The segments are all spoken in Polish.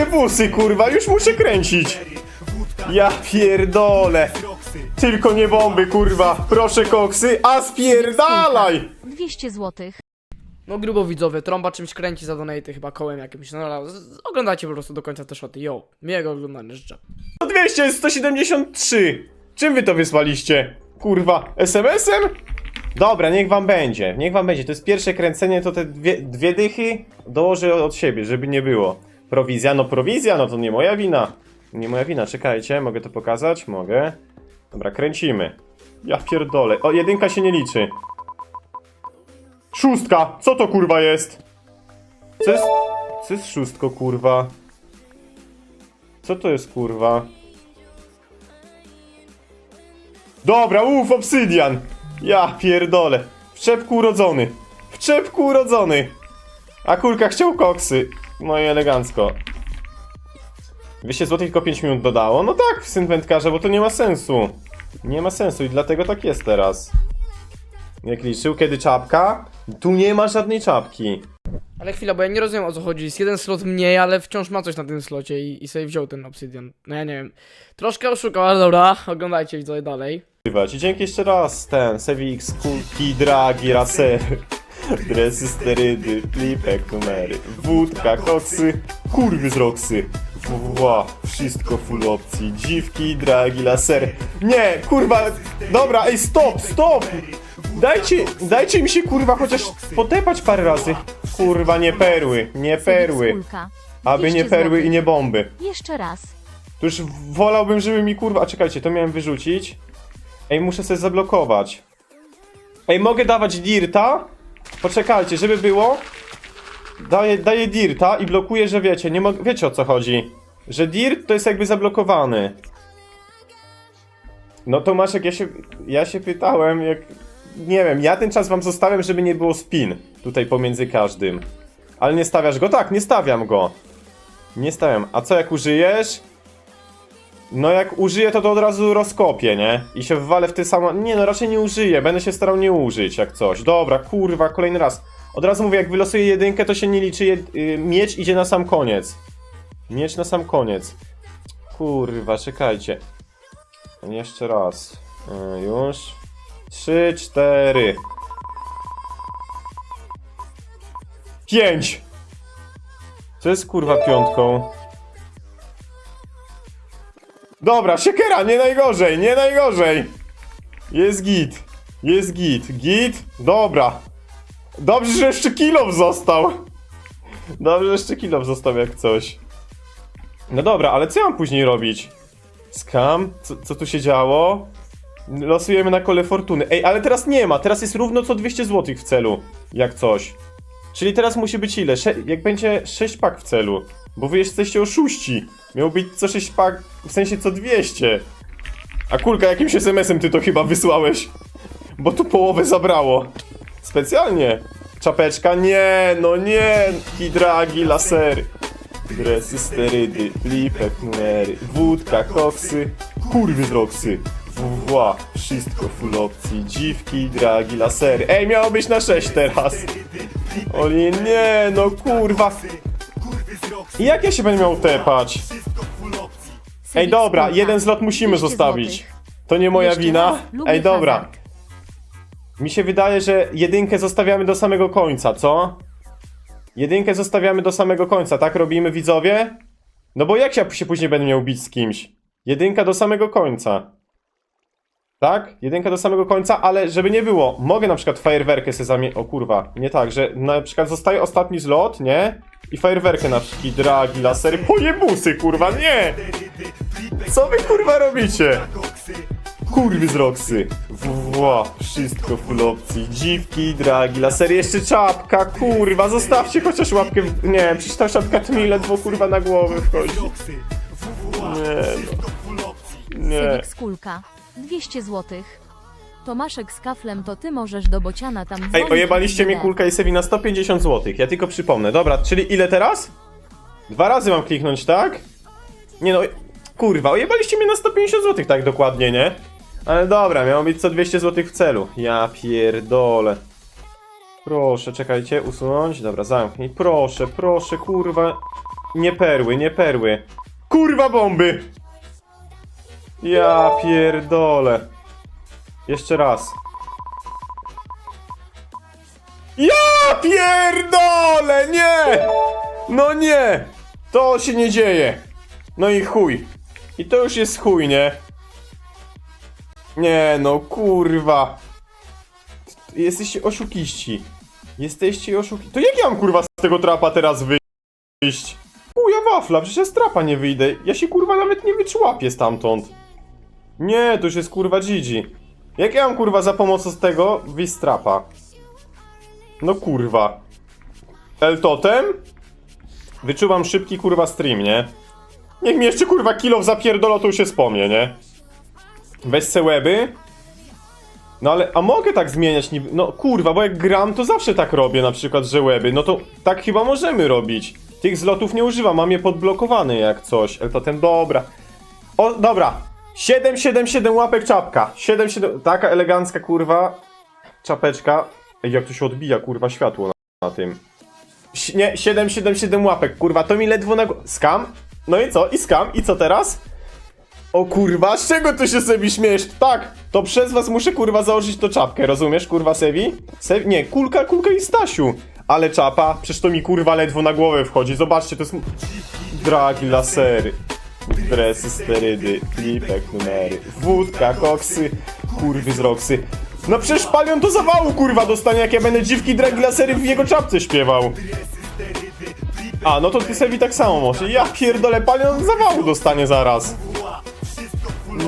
Pojebusy, kurwa, już muszę kręcić. Ja pierdolę. Tylko nie bomby, kurwa. Proszę koksy, a spierdalaj. 200 zł. No grubo widzowie, trąba czymś kręci za donate, chyba kołem jakimś. No ale z- oglądajcie po prostu do końca te shoty. Yo, miłego oglądania życzę. To 200 jest 173. Czym wy to wysłaliście? Kurwa, SMS-em? Dobra, niech wam będzie, niech wam będzie. To jest pierwsze kręcenie, to te dwie, dwie dychy dołożę od siebie, żeby nie było. Prowizja, no prowizja, no to nie moja wina. Nie moja wina, czekajcie, mogę to pokazać? Mogę. Dobra, kręcimy. Ja pierdolę. O, jedynka się nie liczy. Szóstka! Co to kurwa jest? Co jest... Co jest szóstko kurwa? Co to jest kurwa? Dobra, uff, obsydian! Ja pierdolę. W czepku urodzony. W czepku urodzony. A kulka chciał koksy. No i elegancko. 200 zł tylko 5 minut dodało. No tak, syn wędkarza, bo to nie ma sensu. Nie ma sensu i dlatego tak jest teraz. Jak liczył, kiedy czapka? Tu nie ma żadnej czapki. Ale chwila, bo ja nie rozumiem o co chodzi. Jest jeden slot mniej, ale wciąż ma coś na tym slocie i, i sobie wziął ten obsydian. No ja nie wiem. Troszkę oszukał, ale dobra. Oglądajcie widzowie dalej. I dzięki jeszcze raz ten Sevix, kulki, dragi, rasery, dresy, sterydy, flipek, numery, wódka, koksy, kurwy z roksy. Ła, wszystko full opcji. Dziwki, dragi, lasery. Nie, kurwa, dobra, ej, stop, stop! Dajcie, dajcie mi się kurwa chociaż potepać parę razy. Kurwa, nie perły, nie perły. Aby nie 200 perły i nie bomby. Jeszcze raz. To już wolałbym, żeby mi kurwa. A czekajcie, to miałem wyrzucić. Ej, muszę sobie zablokować. Ej, mogę dawać dirta? Poczekajcie, żeby było. Daję, daję dirta i blokuję, że wiecie, nie mogę. Wiecie o co chodzi. Że dirt to jest jakby zablokowany. No Tomaszek, ja się, ja się pytałem, jak. Nie wiem, ja ten czas wam zostawiam, żeby nie było spin tutaj pomiędzy każdym. Ale nie stawiasz go? Tak, nie stawiam go. Nie stawiam. A co jak użyjesz? No jak użyję, to to od razu rozkopię, nie? I się wwalę w ty samo... Nie no, raczej nie użyję. Będę się starał nie użyć, jak coś. Dobra, kurwa, kolejny raz. Od razu mówię, jak wylosuję jedynkę, to się nie liczy. Jed... y, miecz idzie na sam koniec. Miecz na sam koniec. Kurwa, czekajcie. Jeszcze raz. Y, już. Trzy, cztery. Pięć! Co jest kurwa piątką? Dobra, siekiera, nie najgorzej, nie najgorzej. Jest git, jest git, git, dobra. Dobrze, że jeszcze kilow został. Dobrze, że jeszcze kilow został jak coś. No dobra, ale co ja mam później robić? Skam? Co, co tu się działo? Losujemy na kole fortuny. Ej, ale teraz nie ma, teraz jest równo co 200 zł w celu. Jak coś. Czyli teraz musi być ile? Sze jak będzie 6 pak w celu. Bo wy jesteście oszuści. Miał być co 6 pak, w sensie co 200. A kulka, jakimś SMS-em ty to chyba wysłałeś. Bo tu połowę zabrało. Specjalnie. Czapeczka, nie, no nie. Hidragi, lasery. Dresy, sterydy, flipek, numery, wódka, koksy, kurwy z roksy. Wła, wszystko full opcji, dziwki, dragi, lasery. Ej, miało być na 6 teraz. Oli, nie, no kurwa. I jak ja się będę miał tepać? Ej, dobra, jeden zlot musimy 200 zostawić. To nie moja wina? Ej, dobra. Mi się wydaje, że jedynkę zostawiamy do samego końca, co? Jedynkę zostawiamy do samego końca, tak robimy widzowie? No bo jak ja się później będę miał bić z kimś? Jedynka do samego końca. Tak? Jedynka do samego końca, ale żeby nie było, mogę na przykład fajerwerkę sobie zamie... O kurwa, nie tak, że na przykład zostaje ostatni zlot, nie? I fajerwerkę na przykład, dragi, lasery, pojebusy, kurwa, nie! Co wy kurwa robicie? Kurwy z Roxy. Wła, wszystko full opcji. Dziwki, dragi, lasery, jeszcze czapka, kurwa, zostawcie chociaż łapkę w... Nie wiem, przecież ta czapka to mi ledwo kurwa na głowę wchodzi. Nie no. Nie. Sywik Kulka. 200 zł. Tomaszek z kaflem to ty możesz do bociana tam Ej, dzwonić ojebaliście i mnie kulka i sewi na 150 zł. Ja tylko przypomnę. Dobra, czyli ile teraz? Dwa razy mam kliknąć, tak? Nie no, kurwa, ojebaliście mnie na 150 zł tak dokładnie, nie? Ale dobra, miało być co 200 zł w celu. Ja pierdolę. Proszę, czekajcie, usunąć. Dobra, zamknij. Proszę, proszę, kurwa. Nie perły, nie perły. Kurwa bomby! Ja pierdolę. Jeszcze raz. Ja pierdolę! Nie! No nie! To się nie dzieje. No i chuj. I to już jest chuj, nie? Nie no, kurwa. Jesteście oszukiści. Jesteście oszukiści. To jak ja mam kurwa z tego trapa teraz wyjść? Chuja wafla, przecież ja z trapa nie wyjdę. Ja się kurwa nawet nie wyczłapię stamtąd. Nie, to już jest kurwa Gigi. Jak ja mam kurwa za pomocą z tego wyjść z trapa? No kurwa. El Totem? Wyczuwam szybki kurwa stream, nie? Niech mi jeszcze kurwa kilo zapierdolo, to już się wspomnie, nie? Weź se łeby. No ale, a mogę tak zmieniać niby, no kurwa, bo jak gram, to zawsze tak robię, na przykład, że łeby, no to tak chyba możemy robić. Tych zlotów nie używam, mam je podblokowane jak coś, ale potem dobra. O, dobra. 7, 7, 7 łapek czapka. 7, 7, taka elegancka kurwa czapeczka. Ej, jak to się odbija kurwa światło na, na tym. Ś- nie, 7, 7, 7 łapek, kurwa, to mi ledwo na... Skam? No i co? I skam? I co teraz? O kurwa, z czego ty się Sebi śmiesz? Tak, to przez was muszę kurwa założyć to czapkę, rozumiesz kurwa Sebi? Sebi? Nie, kulka, kulka i Stasiu. Ale czapa, przecież to mi kurwa ledwo na głowę wchodzi, zobaczcie, to jest... Dragi lasery, dresy, sterydy, flipek, numery, wódka, koksy, kurwy z roksy. No przecież palion to zawału kurwa dostanie, jak ja będę dziwki dragi lasery w jego czapce śpiewał. A, no to ty Sebi tak samo może. Ja pierdolę, palion zawału dostanie zaraz.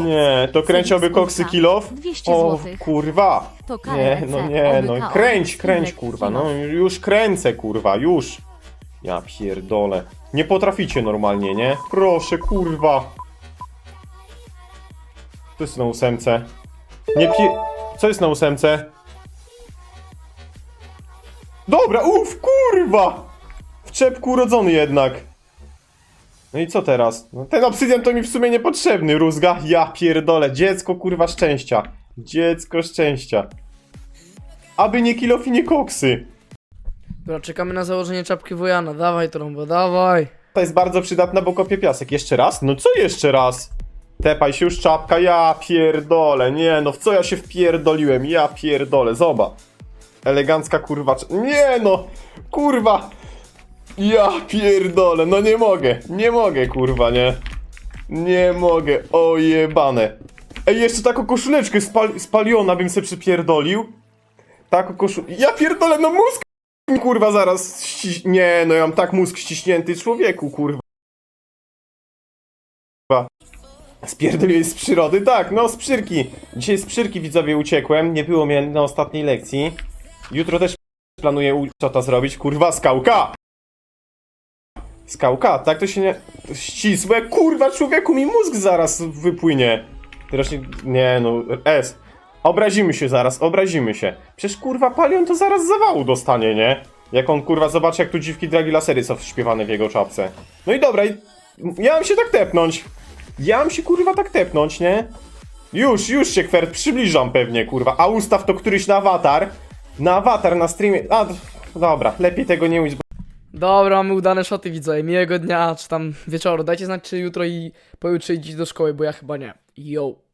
Nie, to kręcioby koksy kilof? 200 O, złotych. kurwa. To Nie, no nie, no kręć, kręć, kurwa, no już kręcę, kurwa, już. Ja pierdolę. Nie potraficie normalnie, nie? Proszę, kurwa. Co jest na ósemce? Nie pie... Co jest na ósemce? Dobra, uff, kurwa! W czepku urodzony jednak. No i co teraz? No, ten obsydian to mi w sumie niepotrzebny, rózga. Ja pierdolę, dziecko kurwa szczęścia. Dziecko szczęścia. Aby nie kilofi, nie koksy. Dobra, czekamy na założenie czapki Wojana. Dawaj trąbo, dawaj. Ta jest bardzo przydatna, bo kopie piasek. Jeszcze raz? No co jeszcze raz? Tepaj się już czapka, ja pierdolę. Nie no, w co ja się wpierdoliłem? Ja pierdolę, zoba. Elegancka kurwa. Nie no, kurwa. Ja pierdolę, no nie mogę. Nie mogę, kurwa, nie. Nie mogę, ojebane. Ej, jeszcze taką koszuleczkę spal spaliona bym se przypierdolił. Taką koszul... Ja pierdolę, no mózg kurwa zaraz ściś... Nie, no ja mam tak mózg ściśnięty człowieku, kurwa. Spierdoliłeś z przyrody? Tak, no z przyrki. Dzisiaj z przyrki widzowie uciekłem, nie było mnie na ostatniej lekcji. Jutro też planuję u... co to zrobić, kurwa, skałka! Skałka, tak to się nie... Ścisłe, kurwa, człowieku, mi mózg zaraz wypłynie. Teraz nie... Nie, no, S. Obrazimy się zaraz, obrazimy się. Przecież kurwa palion to zaraz zawału dostanie, nie? Jak on kurwa zobaczy jak tu dziwki dragi lasery są śpiewane w jego czapce. No i dobra, i... ja mam się tak tepnąć. Ja mam się kurwa tak tepnąć, nie? Już, już się kwert, przybliżam pewnie kurwa. A ustaw to któryś na awatar. Na awatar na streamie. A, dobra, lepiej tego nie ujść. Dobra, mamy udane szoty, widzowie. Miłego dnia, czy tam wieczoru. Dajcie znać, czy jutro i pojutrze idziecie do szkoły, bo ja chyba nie. Yo.